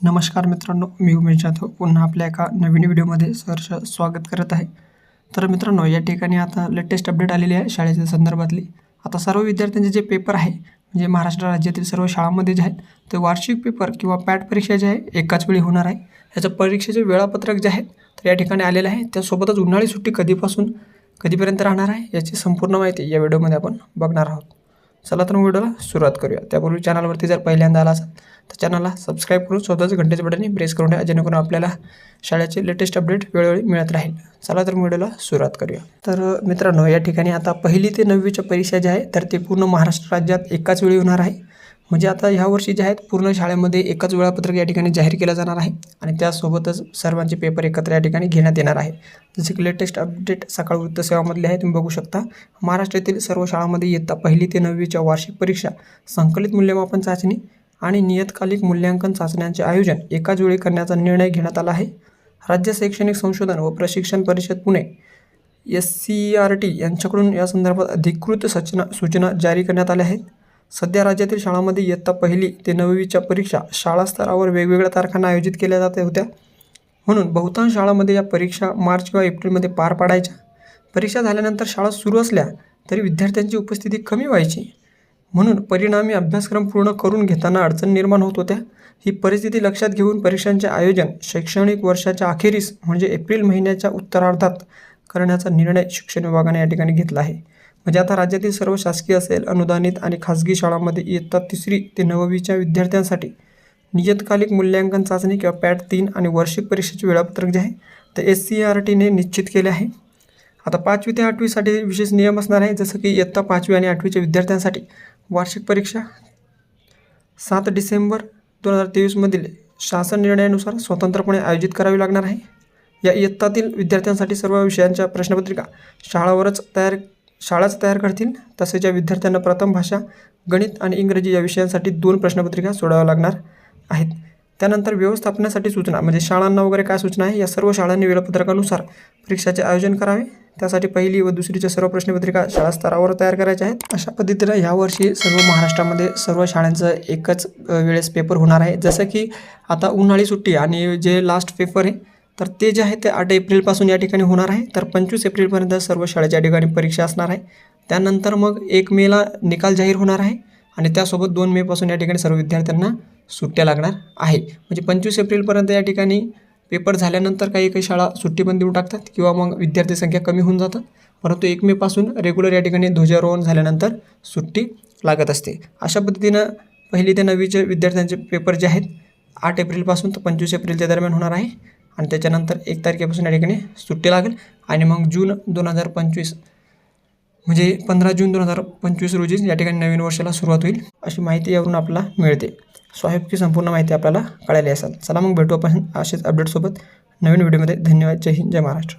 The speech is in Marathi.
नमस्कार मित्रांनो मी उमेश जाधव. पुन्हा आपल्या एका नवीन व्हिडिओमध्ये सहर्ष स्वागत करत आहे. तर मित्रांनो या ठिकाणी आता लेटेस्ट अपडेट आलेली आहे शाळेच्या संदर्भातली. आता सर्व विद्यार्थ्यांचे जे पेपर आहे म्हणजे महाराष्ट्र राज्यातील सर्व शाळांमध्ये जे आहेत ते वार्षिक पेपर किंवा पॅट परीक्षा जे आहे एकाच वेळी होणार आहे. ह्याचं परीक्षेचे वेळापत्रक जे आहे तर या ठिकाणी आलेलं आहे. त्यासोबतच उन्हाळी सुट्टी कधीपासून कधीपर्यंत राहणार आहे याची संपूर्ण माहिती या व्हिडिओमध्ये आपण बघणार आहोत. चला तर व्हिडिओला सुरुवात करूया. त्यापूर्वी चॅनलवरती जर पहिल्यांदा आला असाल तर चॅनलला सबस्क्राईब करून स्वतःच घंटेच्या बटन प्रेस करून द्या जेणेकरून आपल्याला शाळेचे लेटेस्ट अपडेट वेळोवेळी मिळत राहील. चला तर व्हिडिओला सुरुवात करूया. तर मित्रांनो या ठिकाणी आता पहिली ते नववीच्या परीक्षा ज्या आहे तर ते पूर्ण महाराष्ट्र राज्यात एकाच वेळी होणार आहे. म्हणजे आता ह्या वर्षी जे आहेत पूर्ण शाळेमध्ये एकाच वेळापत्रक या ठिकाणी जाहीर केलं जाणार आहे आणि त्यासोबतच सर्वांचे पेपर एकत्र या ठिकाणी घेण्यात येणार आहे जसे की लेटेस्ट अपडेट सकाळ वृत्तसेवामधले आहे तुम्ही बघू शकता. महाराष्ट्रातील सर्व शाळांमध्ये इयत्ता पहिली ते नववीच्या वार्षिक परीक्षा संकलित मूल्यमापन चाचणी आणि नियतकालिक मूल्यांकन चाचण्यांचे आयोजन एकाच वेळी करण्याचा निर्णय घेण्यात आला आहे. राज्य शैक्षणिक संशोधन व प्रशिक्षण परिषद Pune S C R T यांच्याकडून या संदर्भात अधिकृत सूचना सूचना जारी करण्यात आल्या आहेत. सध्या राज्यातील शाळांमध्ये इयत्ता पहिली ते नववीच्या परीक्षा शाळा स्तरावर वेगवेगळ्या तारखांना आयोजित केल्या जात होत्या. म्हणून बहुतांश शाळांमध्ये या परीक्षा मार्च किंवा एप्रिलमध्ये पार पाडायच्या. परीक्षा झाल्यानंतर शाळा सुरू असल्या तरी विद्यार्थ्यांची उपस्थिती कमी व्हायची. म्हणून परिणामी अभ्यासक्रम पूर्ण करून घेताना अडचण निर्माण होत होत्या. ही परिस्थिती लक्षात घेऊन परीक्षांचे आयोजन शैक्षणिक वर्षाच्या अखेरीस म्हणजे एप्रिल महिन्याच्या उत्तरार्धात करण्याचा निर्णय शिक्षण विभागाने या ठिकाणी घेतला आहे. म्हणजे आता राज्यातील सर्व शासकीय असेल अनुदानित आणि खाजगी शाळांमध्ये इयत्ता तिसरी ते नववीच्या विद्यार्थ्यांसाठी नियतकालिक मूल्यांकन चाचणी किंवा पॅट तीन आणि वार्षिक परीक्षेचे वेळापत्रक जे आहे ते एस सी आर टीने निश्चित केले आहे. आता पाचवी ते आठवीसाठी विशेष नियम असणार आहे जसं की इयत्ता पाचवी आणि आठवीच्या विद्यार्थ्यांसाठी वार्षिक परीक्षा. सात डिसेंबर दोन हजार तेवीसमधील शासन निर्णयानुसार स्वतंत्रपणे आयोजित करावी लागणार आहे. या इयत्तातील विद्यार्थ्यांसाठी सर्व विषयांच्या प्रश्नपत्रिका शाळावरच तयार शाळाच तयार करतील. तसेच या विद्यार्थ्यांना प्रथम भाषा गणित आणि इंग्रजी या विषयांसाठी दोन प्रश्नपत्रिका सोडाव्या लागणार आहेत. त्यानंतर व्यवस्थापनासाठी सूचना म्हणजे शाळांना वगैरे काय सूचना आहे या सर्व शाळांनी वेळापत्रकानुसार परीक्षाचे आयोजन करावे. त्यासाठी पहिली व दुसरीच्या सर्व प्रश्नपत्रिका शाळा स्तरावर तयार करायच्या आहेत. अशा पद्धतीनं ह्यावर्षी सर्व महाराष्ट्रामध्ये सर्व शाळांचं एकच वेळेस पेपर होणार आहे. जसं की आता उन्हाळी सुट्टी आणि जे लास्ट पेपर आहे तर ते जे आहे ते आठ एप्रिलपासून या ठिकाणी होणार आहे. तर पंचवीस एप्रिलपर्यंत सर्व शाळेच्या ठिकाणी परीक्षा असणार आहे. त्यानंतर मग एक मेला निकाल जाहीर होणार आहे आणि त्यासोबत दोन मेपासून या ठिकाणी सर्व विद्यार्थ्यांना सुट्ट्या लागणार आहे. म्हणजे पंचवीस एप्रिलपर्यंत या ठिकाणी पेपर झाल्यानंतर काही काही शाळा सुट्टी पण देऊन टाकतात किंवा मग विद्यार्थी संख्या कमी होऊन जातात. परंतु एक मेपासून रेग्युलर या ठिकाणी ध्वजारोहण झाल्यानंतर सुट्टी लागत असते. अशा पद्धतीनं पहिली ते नववीचे विद्यार्थ्यांचे पेपर जे आहेत आठ एप्रिलपासून तर पंचवीस एप्रिलच्या दरम्यान होणार आहे. आणि त्याच्यानंतर एक तारखेपासून या ठिकाणी सुट्टी लागेल. आणि मग जून दोन हजार पंचवीस म्हणजे पंधरा जून दोन हजार पंचवीस रोजी या ठिकाणी नवीन वर्षाला सुरुवात होईल अशी माहिती यावरून आपल्याला मिळते. स्वाहिबची संपूर्ण माहिती आपल्याला कळाली असेल. चला मग भेटू आपण असेच अपडेटसोबत नवीन व्हिडिओमध्ये धन्यवाद. जय हिंद. जय महाराष्ट्र.